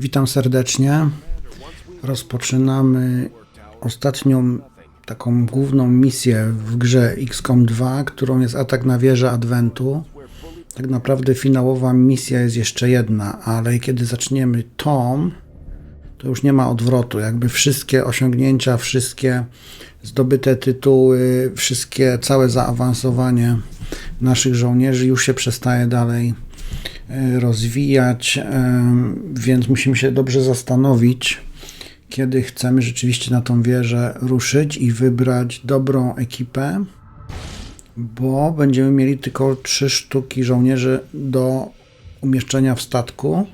Witam serdecznie. Rozpoczynamy ostatnią taką główną misję w grze XCOM 2, którą jest atak na wieżę Adwentu. Tak naprawdę finałowa misja jest jeszcze jedna, ale kiedy zaczniemy tą, to już nie ma odwrotu. Jakby wszystkie osiągnięcia, wszystkie zdobyte tytuły, wszystkie, całe zaawansowanie naszych żołnierzy już się przestaje dalej rozwijać, e, więc musimy się dobrze zastanowić, kiedy chcemy rzeczywiście na tą wieżę ruszyć i wybrać dobrą ekipę, bo będziemy mieli tylko trzy sztuki żołnierzy do umieszczenia w statku.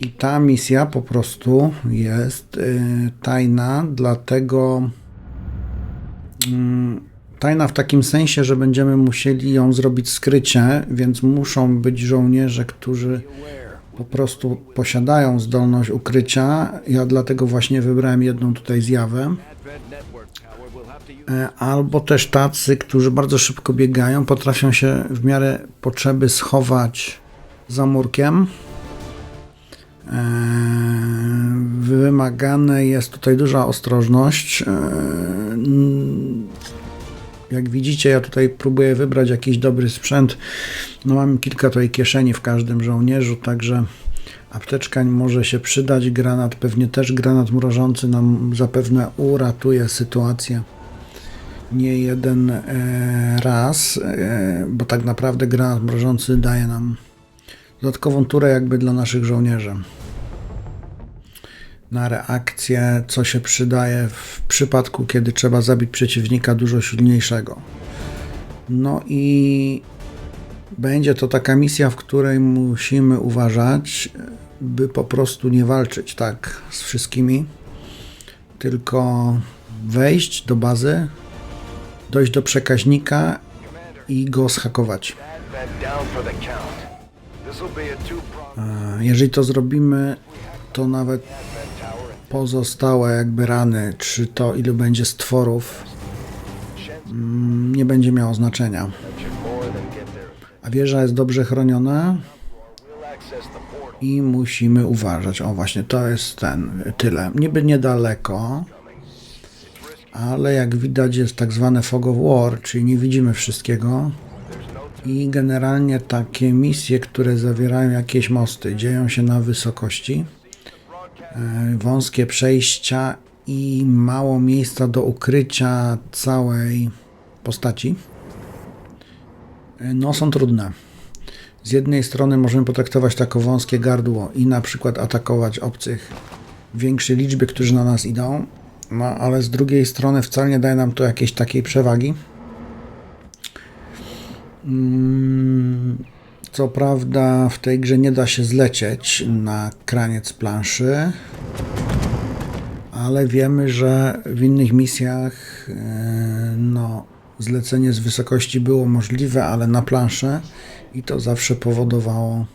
I ta misja po prostu jest y, tajna, dlatego mm, tajna w takim sensie, że będziemy musieli ją zrobić skrycie, więc muszą być żołnierze, którzy po prostu posiadają zdolność ukrycia. Ja dlatego właśnie wybrałem jedną tutaj zjawę. E, Albo też tacy, którzy bardzo szybko biegają, potrafią się w miarę potrzeby schować za murkiem. Eee, Wymagane jest tutaj duża ostrożność. Jak widzicie, ja tutaj próbuję wybrać jakiś dobry sprzęt. No mam kilka tutaj kieszeni w każdym żołnierzu, także apteczka może się przydać. Granat pewnie też, granat mrożący nam zapewne uratuje sytuację nie jeden e, raz, e, bo tak naprawdę granat mrożący daje nam dodatkową turę jakby dla naszych żołnierzy. Na reakcję, co się przydaje w przypadku, kiedy trzeba zabić przeciwnika dużo silniejszego. No i będzie to taka misja, w której musimy uważać, by po prostu nie walczyć tak z wszystkimi, tylko wejść do bazy, dojść do przekaźnika i go schakować. Jeżeli to zrobimy, to nawet pozostałe jakby rany, czy to ile będzie stworów, mm, nie będzie miało znaczenia. A wieża jest dobrze chroniona i musimy uważać. O właśnie, to jest ten, tyle. Niby niedaleko, ale jak widać jest tak zwane fog of war, czyli nie widzimy wszystkiego. I generalnie takie misje, które zawierają jakieś mosty, dzieją się na wysokości, wąskie przejścia i mało miejsca do ukrycia całej postaci, e, no są trudne. Z jednej strony możemy potraktować tako wąskie gardło i na przykład atakować obcych w większej liczbie, którzy na nas idą, no ale z drugiej strony wcale nie daje nam to jakiejś takiej przewagi. Mm, Co prawda w tej grze nie da się zlecieć na kraniec planszy, ale wiemy, że w innych misjach e, no, zlecenie z wysokości było możliwe, ale na planszę i to zawsze powodowało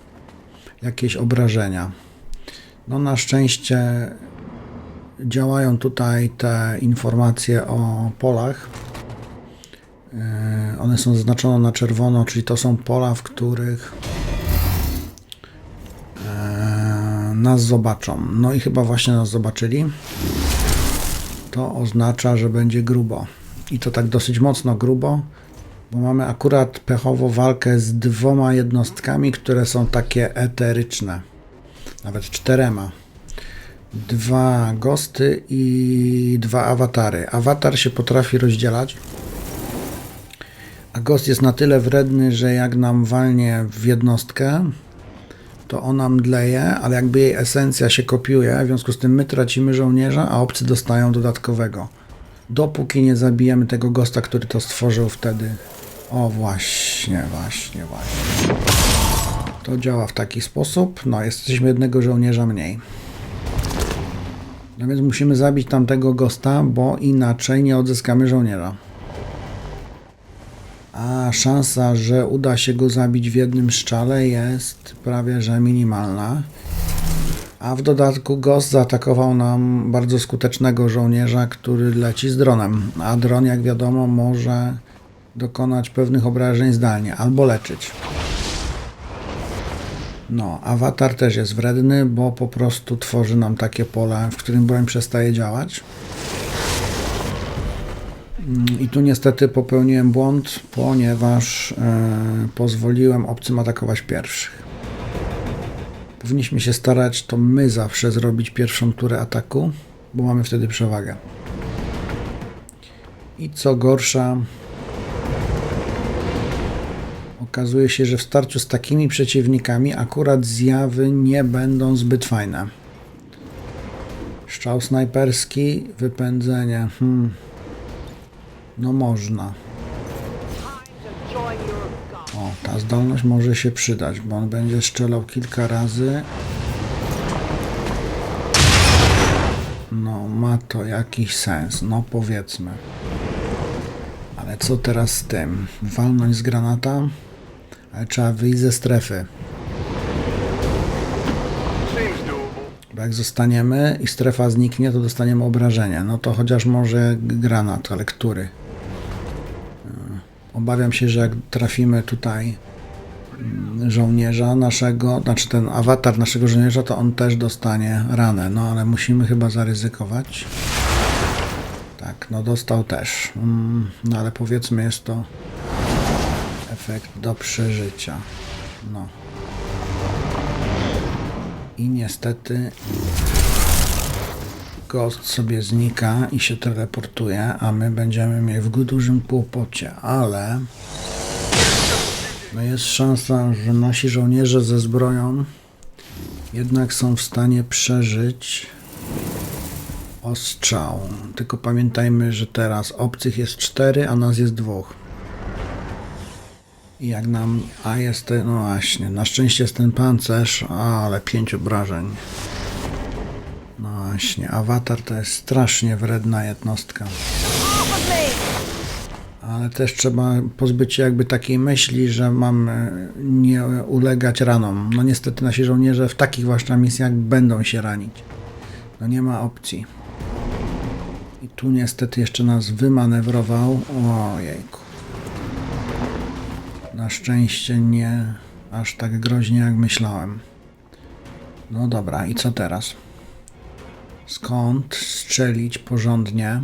jakieś obrażenia. No na szczęście działają tutaj te informacje o polach. E, One są zaznaczone na czerwono, czyli to są pola, w których e, nas zobaczą. No i chyba właśnie nas zobaczyli. To oznacza, że będzie grubo. I to tak dosyć mocno grubo, bo mamy akurat pechowo walkę z dwoma jednostkami, które są takie eteryczne. Nawet czterema. Dwa gosty i dwa awatary. Awatar się potrafi rozdzielać. Gost jest na tyle wredny, że jak nam walnie w jednostkę, to ona mdleje, ale jakby jej esencja się kopiuje, w związku z tym my tracimy żołnierza, a obcy dostają dodatkowego. Dopóki nie zabijemy tego gosta, który to stworzył wtedy. O właśnie, właśnie, właśnie. To działa w taki sposób. No, jesteśmy jednego żołnierza mniej. No więc musimy zabić tamtego gosta, bo inaczej nie odzyskamy żołnierza. A szansa, że uda się go zabić w jednym strzale jest prawie że minimalna. A w dodatku Ghost zaatakował nam bardzo skutecznego żołnierza, który leci z dronem. A dron, jak wiadomo, może dokonać pewnych obrażeń zdalnie albo leczyć. No, awatar też jest wredny, bo po prostu tworzy nam takie pole, w którym broń przestaje działać. I tu niestety popełniłem błąd, ponieważ e, pozwoliłem obcym atakować pierwszych. Powinniśmy się starać to my zawsze zrobić pierwszą turę ataku, bo mamy wtedy przewagę. I co gorsza, okazuje się, że w starciu z takimi przeciwnikami akurat zjawy nie będą zbyt fajne. Strzał snajperski, wypędzenie. Hmm. No można. O, ta zdolność może się przydać, bo on będzie strzelał kilka razy. No, ma to jakiś sens, no powiedzmy. Ale co teraz z tym? Walnąć z granata? Ale trzeba wyjść ze strefy. Bo jak zostaniemy i strefa zniknie, to dostaniemy obrażenie. No to chociaż może granat, ale który? Obawiam się, że jak trafimy tutaj mm, żołnierza naszego, znaczy ten awatar naszego żołnierza, to on też dostanie ranę. No ale musimy chyba zaryzykować. Tak, no dostał też. Mm, No ale powiedzmy jest to efekt do przeżycia. No. I niestety Ghost sobie znika i się teleportuje, a my będziemy mieli w dużym kłopocie, ale no jest szansa, że nasi żołnierze ze zbroją jednak są w stanie przeżyć ostrzał. Tylko pamiętajmy, że teraz obcych jest cztery, a nas jest dwóch. I jak nam. A jest ten. No właśnie, na szczęście jest ten pancerz, ale pięć obrażeń. Właśnie, awatar to jest strasznie wredna jednostka. Ale też trzeba pozbyć się jakby takiej myśli, że mamy nie ulegać ranom. No niestety nasi żołnierze w takich właśnie misjach będą się ranić. No nie ma opcji. I tu niestety jeszcze nas wymanewrował. Ojejku. Na szczęście nie aż tak groźnie jak myślałem. No dobra, i co teraz? Skąd strzelić porządnie?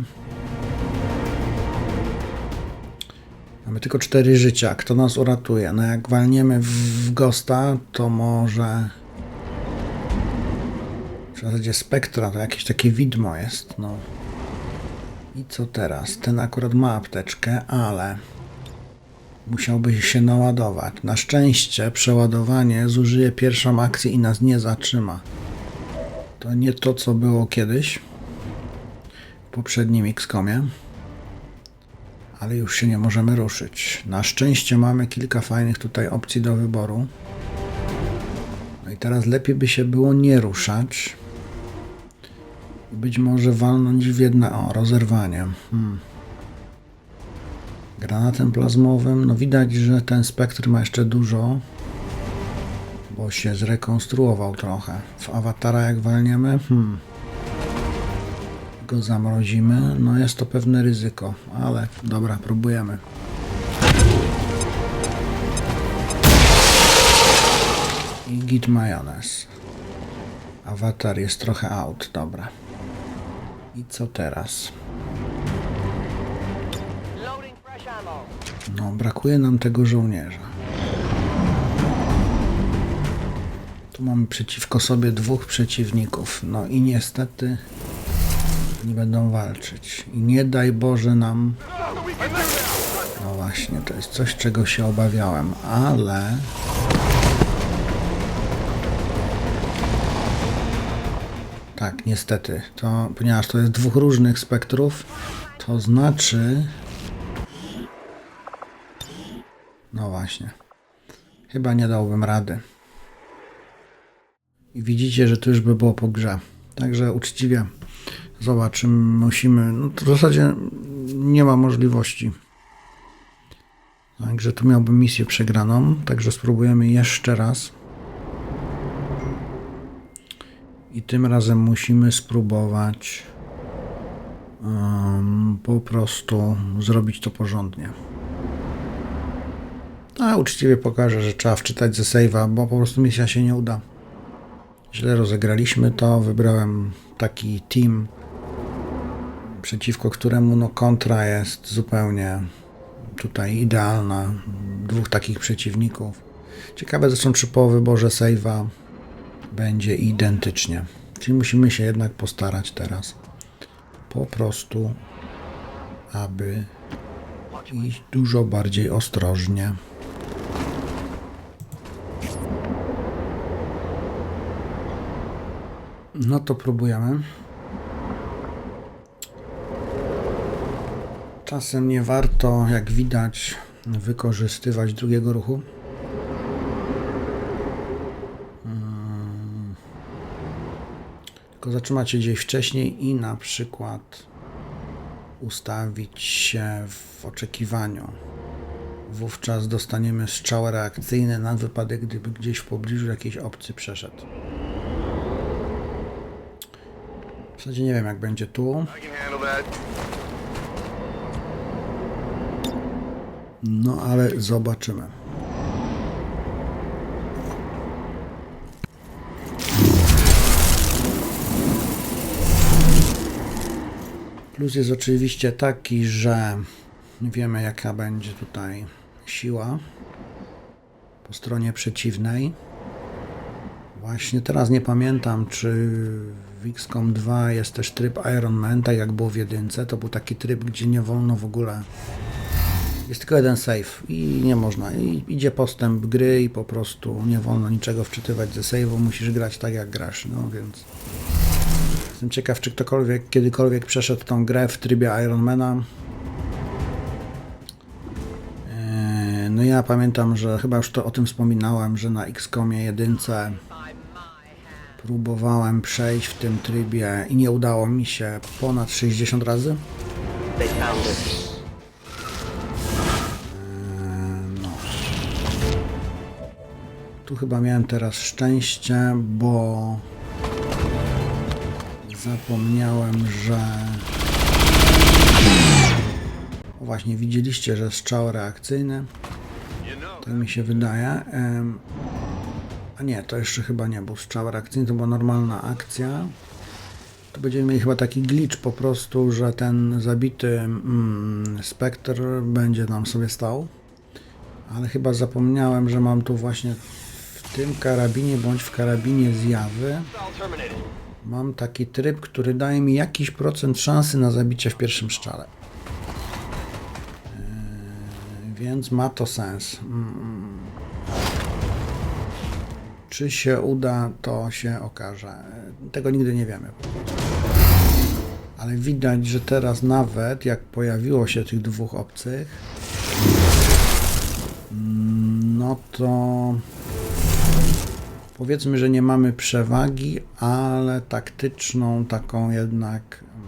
Mamy tylko cztery życia. Kto nas uratuje? No jak walniemy w, Gosta, to może... W zasadzie spektra to jakieś takie widmo jest, no. I co teraz? Ten akurat ma apteczkę, ale musiałby się naładować. Na szczęście przeładowanie zużyje pierwszą akcję i nas nie zatrzyma. To nie to, co było kiedyś w poprzednim XCOMie, ale już się nie możemy ruszyć. Na szczęście mamy kilka fajnych tutaj opcji do wyboru. No i teraz lepiej by się było nie ruszać. Być może walnąć w jedno. O, rozerwanie. Hmm. Granatem plazmowym. No widać, że ten spektr ma jeszcze dużo. Bo się zrekonstruował trochę. W awatara jak walniemy, hmm. Go zamrozimy. No jest to pewne ryzyko, ale dobra, próbujemy. I git majonez. Awatar jest trochę out, dobra. I co teraz? No, brakuje nam tego żołnierza. Tu mamy przeciwko sobie dwóch przeciwników. No i niestety nie będą walczyć. I nie daj Boże nam. No właśnie, to jest coś, czego się obawiałem, ale. Tak, niestety. To, ponieważ to jest dwóch różnych spektrów, to znaczy. No właśnie. Chyba nie dałbym rady. I widzicie, że to już by było po grze. Także uczciwie zobaczymy, musimy. No w zasadzie nie ma możliwości. Także tu miałbym misję przegraną. Także spróbujemy jeszcze raz. I tym razem musimy spróbować em, po prostu zrobić to porządnie. A uczciwie pokażę, że trzeba wczytać ze save'a, bo po prostu misja się nie uda. Źle rozegraliśmy to, wybrałem taki team, przeciwko któremu no kontra jest zupełnie tutaj idealna. Dwóch takich przeciwników. Ciekawe zresztą, czy po wyborze save'a będzie identycznie. Czyli musimy się jednak postarać teraz po prostu, aby iść dużo bardziej ostrożnie. No to próbujemy. Czasem nie warto, jak widać, wykorzystywać drugiego ruchu. Mm. Tylko zatrzymać się gdzieś wcześniej i na przykład ustawić się w oczekiwaniu. Wówczas dostaniemy strzał reakcyjny na wypadek, gdyby gdzieś w pobliżu jakiś obcy przeszedł. W zasadzie nie wiem, jak będzie tu. No ale zobaczymy. Plus jest oczywiście taki, że wiemy jaka będzie tutaj siła po stronie przeciwnej. Właśnie teraz nie pamiętam, czy w XCOM 2 jest też tryb Iron Man, tak jak było w jedynce. To był taki tryb, gdzie nie wolno w ogóle jest tylko jeden save i nie można. I idzie postęp gry i po prostu nie wolno niczego wczytywać ze save'u, musisz grać tak jak grasz, no więc... Jestem ciekaw, czy ktokolwiek kiedykolwiek przeszedł tą grę w trybie Ironmana. Eee, No ja pamiętam, że chyba już to o tym wspominałem, że na XCOMie jedynce próbowałem przejść w tym trybie i nie udało mi się ponad 60 razy. It. No. Tu chyba miałem teraz szczęście, bo zapomniałem, że. O właśnie, widzieliście, że strzał reakcyjny. Tak mi się wydaje. A nie, to jeszcze chyba nie był strzał reakcyjny, to była normalna akcja. To będziemy mieli chyba taki glitch po prostu, że ten zabity mm, spektr będzie nam sobie stał. Ale chyba zapomniałem, że mam tu właśnie w tym karabinie bądź w karabinie zjawy mam taki tryb, który daje mi jakiś procent szansy na zabicie w pierwszym strzale. Yy, więc ma to sens. Mm. Czy się uda, to się okaże. Tego nigdy nie wiemy. Ale widać, że teraz nawet jak pojawiło się tych dwóch obcych, mm, no to powiedzmy, że nie mamy przewagi, ale taktyczną taką jednak mm,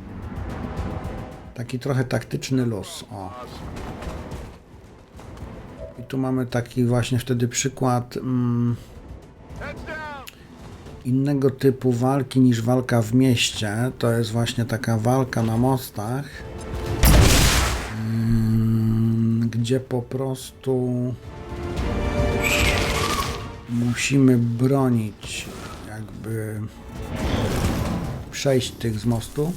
taki trochę taktyczny luz. O. I tu mamy taki właśnie wtedy przykład mm. Innego typu walki niż walka w mieście. To jest właśnie taka walka na mostach, mm, gdzie po prostu musimy bronić, jakby przejść tych z mostu.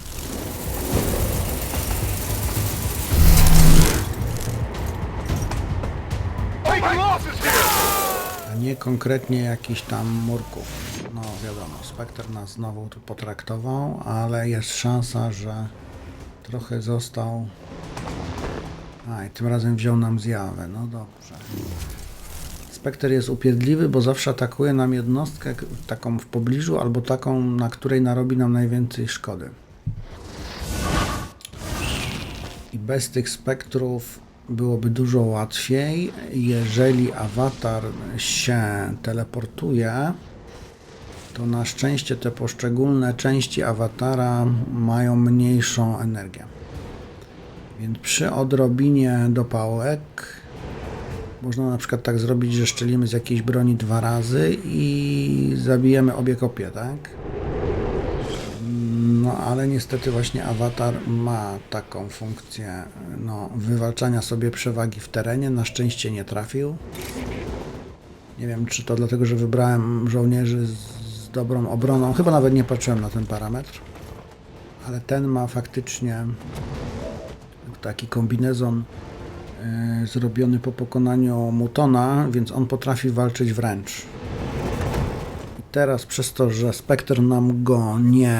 Nie konkretnie jakichś tam murków. No wiadomo, Spectre nas znowu tu potraktował, ale jest szansa, że trochę został. A i tym razem wziął nam zjawę. No dobrze. Spectre jest upierdliwy, bo zawsze atakuje nam jednostkę taką w pobliżu, albo taką, na której narobi nam najwięcej szkody. I bez tych spektrów byłoby dużo łatwiej, jeżeli awatar się teleportuje, to na szczęście te poszczególne części awatara mają mniejszą energię. Więc przy odrobinie dopałek można na przykład tak zrobić, że szczelimy z jakiejś broni dwa razy i zabijemy obie kopie, tak? No ale niestety właśnie awatar ma taką funkcję no, wywalczania sobie przewagi w terenie. Na szczęście nie trafił. Nie wiem, czy to dlatego, że wybrałem żołnierzy z, dobrą obroną. Chyba nawet nie patrzyłem na ten parametr. Ale ten ma faktycznie taki kombinezon e, zrobiony po pokonaniu Mutona, więc on potrafi walczyć wręcz. Teraz przez to, że Spectre nam go nie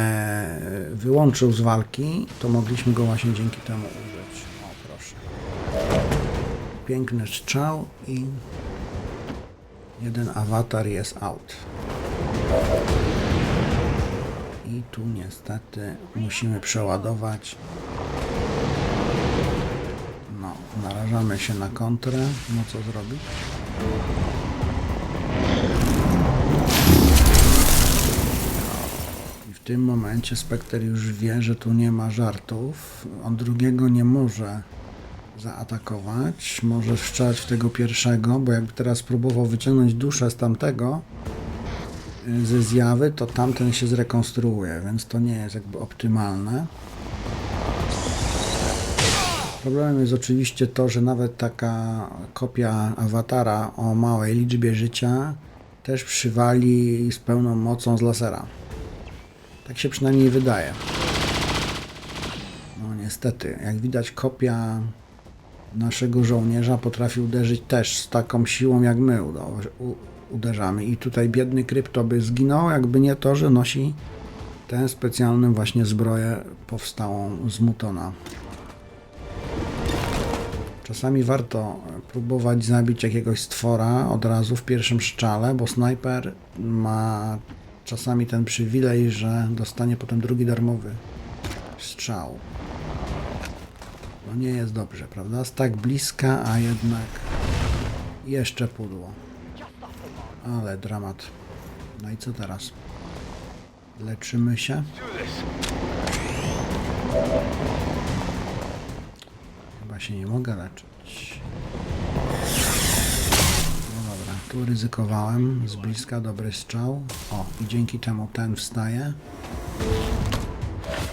wyłączył z walki, to mogliśmy go właśnie dzięki temu użyć. O proszę. Piękny strzał i jeden awatar jest out. I tu niestety musimy przeładować. No, narażamy się na kontrę. No co zrobić? W tym momencie Spectre już wie, że tu nie ma żartów. On drugiego nie może zaatakować. Może strzelać w tego pierwszego, bo jakby teraz próbował wyciągnąć duszę z tamtego y, ze zjawy, to tamten się zrekonstruuje, więc to nie jest jakby optymalne. Problemem jest oczywiście to, że nawet taka kopia awatara o małej liczbie życia też przywali z pełną mocą z lasera. Tak się przynajmniej wydaje. No niestety, jak widać kopia naszego żołnierza potrafi uderzyć też z taką siłą jak my uderzamy. I tutaj biedny krypto by zginął, jakby nie to, że nosi tę specjalną właśnie zbroję powstałą z mutona. Czasami warto próbować zabić jakiegoś stwora od razu w pierwszym strzale, bo snajper ma czasami ten przywilej, że dostanie potem drugi darmowy strzał. No nie jest dobrze, prawda? Z tak bliska, a jednak jeszcze pudło. Ale dramat. No i co teraz? Leczymy się. Chyba się nie mogę leczyć. Tu ryzykowałem. Z bliska dobry strzał. O, i dzięki temu ten wstaje.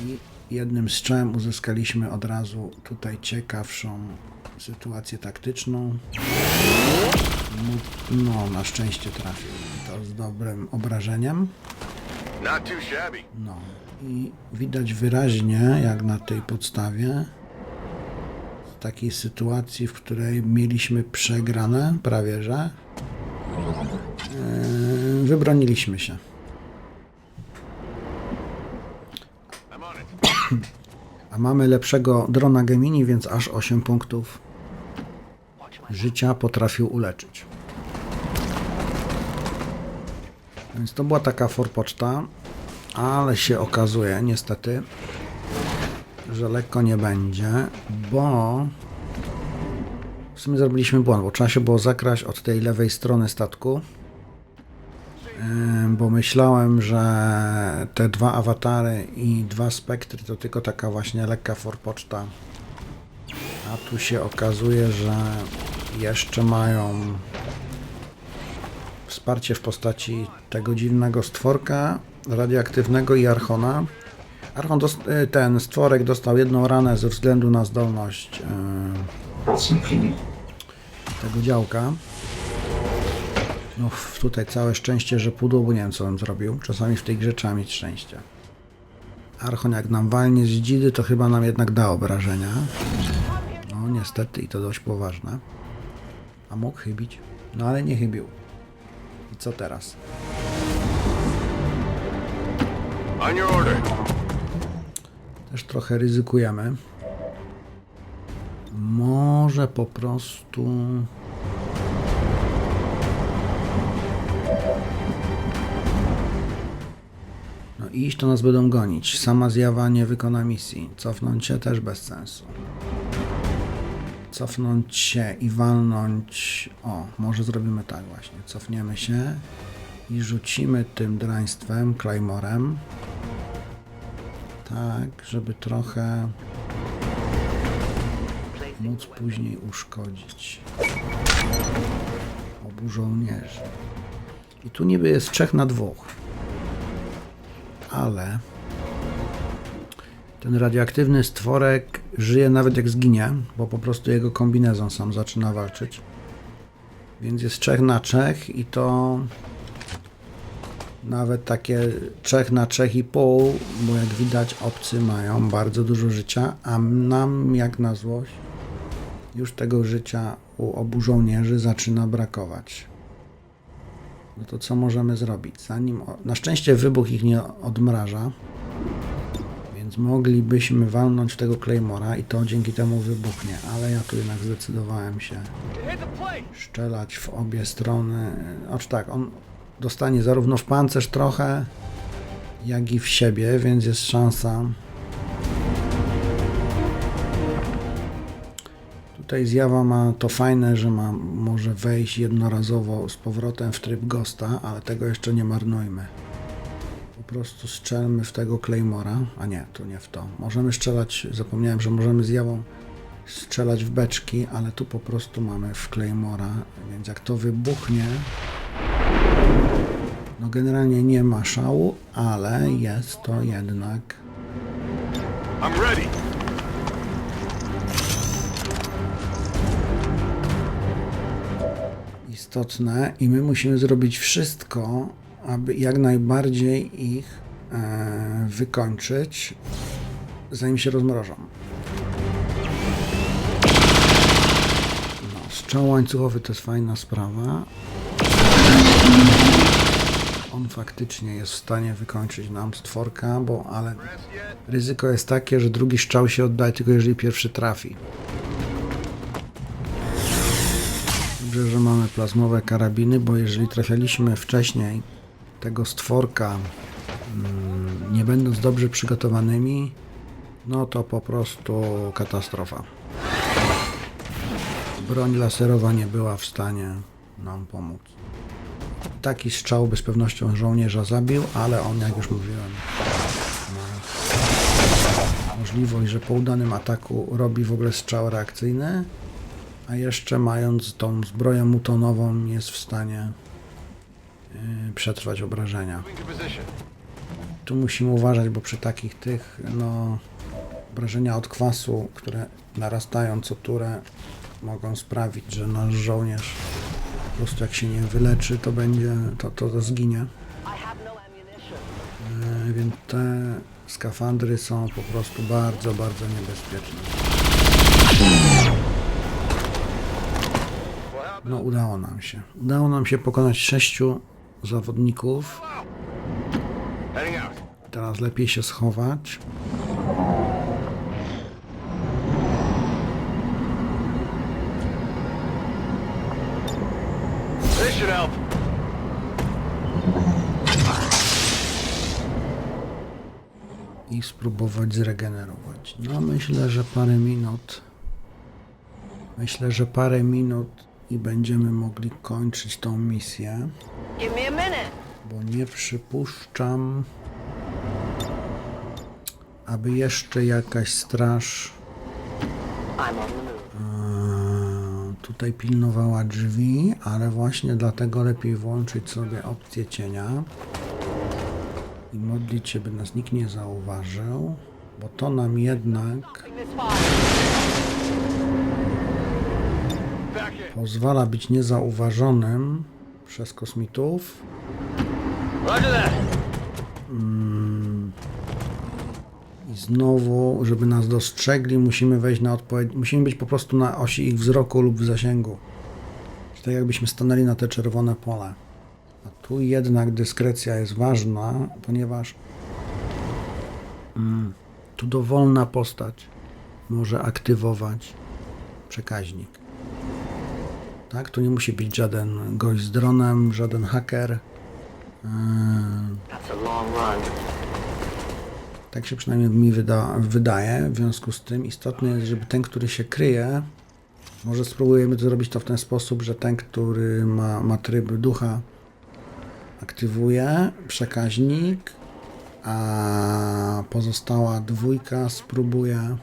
I jednym strzałem uzyskaliśmy od razu tutaj ciekawszą sytuację taktyczną. Mu- No, na szczęście trafił. To z dobrym obrażeniem. No i widać wyraźnie, jak na tej podstawie, w takiej sytuacji, w której mieliśmy przegrane, prawie że, wybroniliśmy się. A mamy lepszego drona Gemini, więc aż 8 punktów życia potrafił uleczyć. Więc to była taka forpoczta, ale się okazuje niestety, że lekko nie będzie, bo w sumie zrobiliśmy błąd, bo trzeba się było zakraść od tej lewej strony statku, bo myślałem, że te dwa awatary i dwa spektry to tylko taka właśnie lekka forpoczta. A tu się okazuje, że jeszcze mają wsparcie w postaci tego dziwnego stworka radioaktywnego i Archona. Archon y, ten stworek dostał jedną ranę ze względu na zdolność y, tego działka. No tutaj całe szczęście, że pudło, bo nie wiem co bym zrobił. Czasami w tej grze trzeba mieć szczęście. Archon jak nam walnie z dzidy, to chyba nam jednak da obrażenia. No niestety i to dość poważne. A mógł chybić? No ale nie chybił. I co teraz? On your order. Też trochę ryzykujemy. Może po prostu. Iść to nas będą gonić. Sama zjawa nie wykona misji. Cofnąć się też bez sensu. Cofnąć się i walnąć. O, może zrobimy tak właśnie. Cofniemy się i rzucimy tym draństwem, Claymorem. Tak, żeby trochę móc później uszkodzić obu żołnierzy. I tu niby jest trzech na dwóch. Ale Ten radioaktywny stworek żyje nawet jak zginie, bo po prostu jego kombinezon sam zaczyna walczyć. Więc jest 3 na 3 i to nawet takie 3 na 3,5, bo jak widać obcy mają bardzo dużo życia, a nam jak na złość już tego życia u obu żołnierzy zaczyna brakować. No to co możemy zrobić? Zanim. Na szczęście wybuch ich nie odmraża. Więc moglibyśmy walnąć w tego Claymora i to dzięki temu wybuchnie, ale ja tu jednak zdecydowałem się szczelać w obie strony. Oż tak, on dostanie zarówno w pancerz trochę, jak i w siebie, więc jest szansa. Tutaj zjawa ma to fajne, że ma, może wejść jednorazowo z powrotem w tryb Ghosta, ale tego jeszcze nie marnujmy. Po prostu strzelmy w tego Claymora, a nie, tu nie w to. Możemy strzelać, zapomniałem, że możemy zjawą strzelać w beczki, ale tu po prostu mamy w Claymora, więc jak to wybuchnie, no generalnie nie ma szału, ale jest to jednak I'm ready. Istotne i my musimy zrobić wszystko, aby jak najbardziej ich e, wykończyć, zanim się rozmrożą. No, strzał łańcuchowy to jest fajna sprawa. On faktycznie jest w stanie wykończyć nam stworka, bo ale ryzyko jest takie, że drugi strzał się oddaje tylko jeżeli pierwszy trafi. Dobrze, że mamy plazmowe karabiny, bo jeżeli trafialiśmy wcześniej tego stworka, mm, nie będąc dobrze przygotowanymi, no to po prostu katastrofa. Broń laserowa nie była w stanie nam pomóc. Taki strzał by z pewnością żołnierza zabił, ale on, jak już mówiłem, ma możliwość, że po udanym ataku robi w ogóle strzał reakcyjny, a jeszcze mając tą zbroję mutonową jest w stanie yy, przetrwać obrażenia. Tu musimy uważać, bo przy takich tych, no, obrażenia od kwasu, które narastają co turę, mogą sprawić, że nasz żołnierz po prostu jak się nie wyleczy, to będzie, to, to, to zginie. Yy, więc te skafandry są po prostu bardzo, bardzo niebezpieczne. No udało nam się. Udało nam się pokonać sześciu zawodników. Teraz lepiej się schować. I spróbować zregenerować. No myślę, że parę minut. Myślę, że parę minut i będziemy mogli kończyć tą misję, bo nie przypuszczam, aby jeszcze jakaś straż e, tutaj pilnowała drzwi, ale właśnie dlatego lepiej włączyć sobie opcję cienia i modlić się, by nas nikt nie zauważył, bo to nam jednak pozwala być niezauważonym przez kosmitów. That. I znowu, żeby nas dostrzegli, musimy wejść na odpowiedź. Musimy być po prostu na osi ich wzroku lub w zasięgu. Czyli tak jakbyśmy stanęli na te czerwone pole. A tu jednak dyskrecja jest ważna, ponieważ mm, tu dowolna postać może aktywować przekaźnik. Tak, tu nie musi być żaden gość z dronem, żaden haker. That's a long run. Tak się przynajmniej mi wyda, wydaje. W związku z tym istotne jest, żeby ten, który się kryje, może spróbujemy zrobić to w ten sposób, że ten, który ma, ma tryb ducha, aktywuje przekaźnik, a pozostała dwójka spróbuje.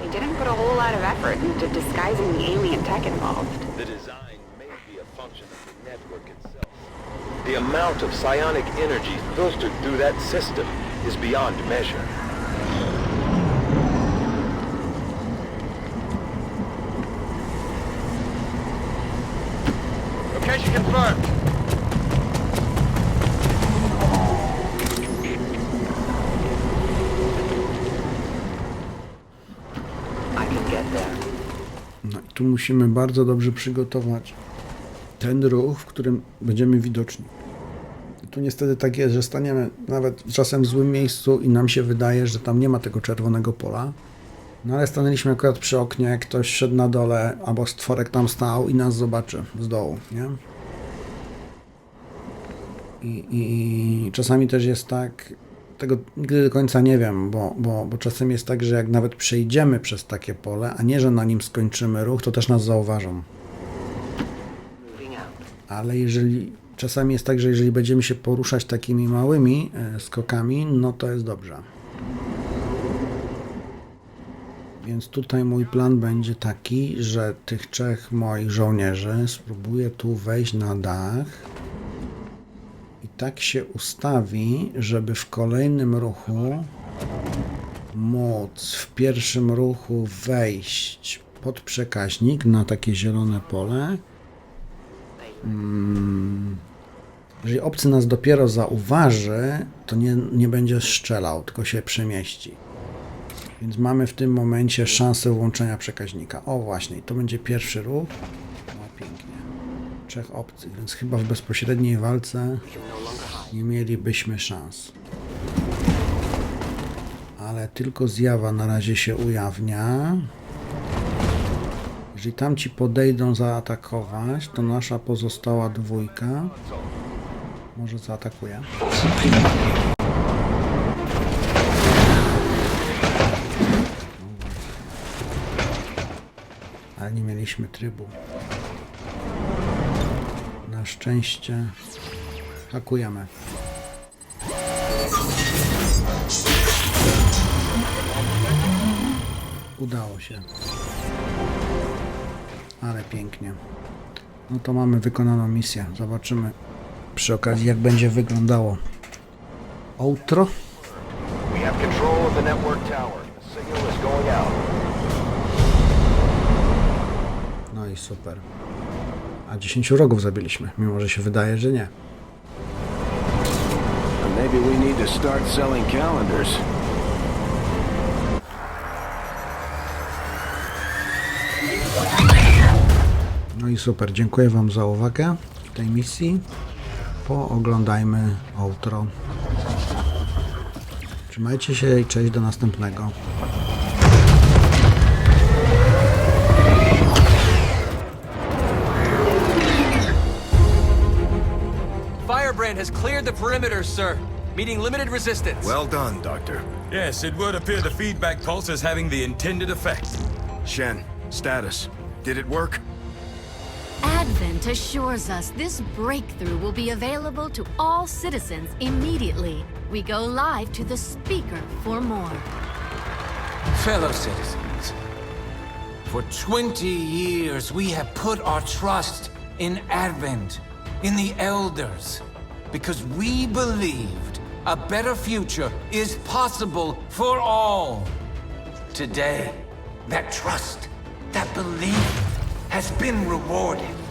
They didn't put a whole lot of effort into disguising the alien tech involved. The amount of psionic energy filtered through that system is beyond measure. Location confirmed. No tu musimy bardzo dobrze przygotować ten ruch, w którym będziemy widoczni. Tu niestety tak jest, że staniemy nawet czasem w złym miejscu i nam się wydaje, że tam nie ma tego czerwonego pola. No ale stanęliśmy akurat przy oknie, ktoś szedł na dole, albo stworek tam stał i nas zobaczy z dołu, nie? I, i, i czasami też jest tak, tego nigdy do końca nie wiem, bo, bo, bo czasem jest tak, że jak nawet przejdziemy przez takie pole, a nie, że na nim skończymy ruch, to też nas zauważą. Ale jeżeli czasami jest tak, że jeżeli będziemy się poruszać takimi małymi e, skokami, no to jest dobrze. Więc tutaj mój plan będzie taki, że tych trzech moich żołnierzy spróbuję tu wejść na dach i tak się ustawi, żeby w kolejnym ruchu móc w pierwszym ruchu wejść pod przekaźnik na takie zielone pole. Mm, Jeżeli obcy nas dopiero zauważy, to nie, nie będzie strzelał, tylko się przemieści. Więc mamy w tym momencie szansę włączenia przekaźnika. O właśnie, to będzie pierwszy ruch. No pięknie. Trzech obcych, więc chyba w bezpośredniej walce nie mielibyśmy szans. Ale tylko zjawa na razie się ujawnia. Jeżeli tamci podejdą zaatakować, to nasza pozostała dwójka może zaatakuje. Ale nie mieliśmy trybu. Na szczęście hakujemy. Udało się. Ale pięknie. No to mamy wykonaną misję. Zobaczymy przy okazji, jak będzie wyglądało outro. No i super. A 10 rogów zabiliśmy, mimo że się wydaje, że nie. Maybe we need to start selling calendars. I super, dziękuję Wam za uwagę w tej misji. Pooglądajmy outro. Trzymajcie się i cześć do następnego. Firebrand has cleared the perimeter, sir. Meeting limited resistance. Well done, Doctor. Yes, it would appear the feedback pulse is having the intended effect. Shen, status. Did it work? Advent assures us this breakthrough will be available to all citizens immediately. We go live to the speaker for more. Fellow citizens, for 20 years we have put our trust in Advent, in the elders, because we believed a better future is possible for all. Today, that trust, that belief has been rewarded.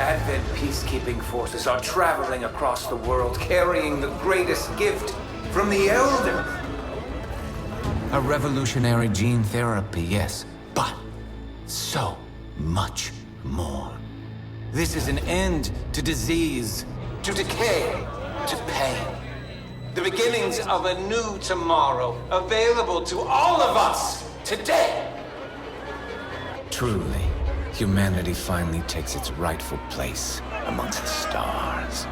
Advent peacekeeping forces are traveling across the world carrying the greatest gift from the elders. A revolutionary gene therapy, yes, but so much more. This is an end to disease, to decay, to pain. The beginnings of a new tomorrow, available to all of us today. Truly, humanity finally takes its rightful place amongst the stars.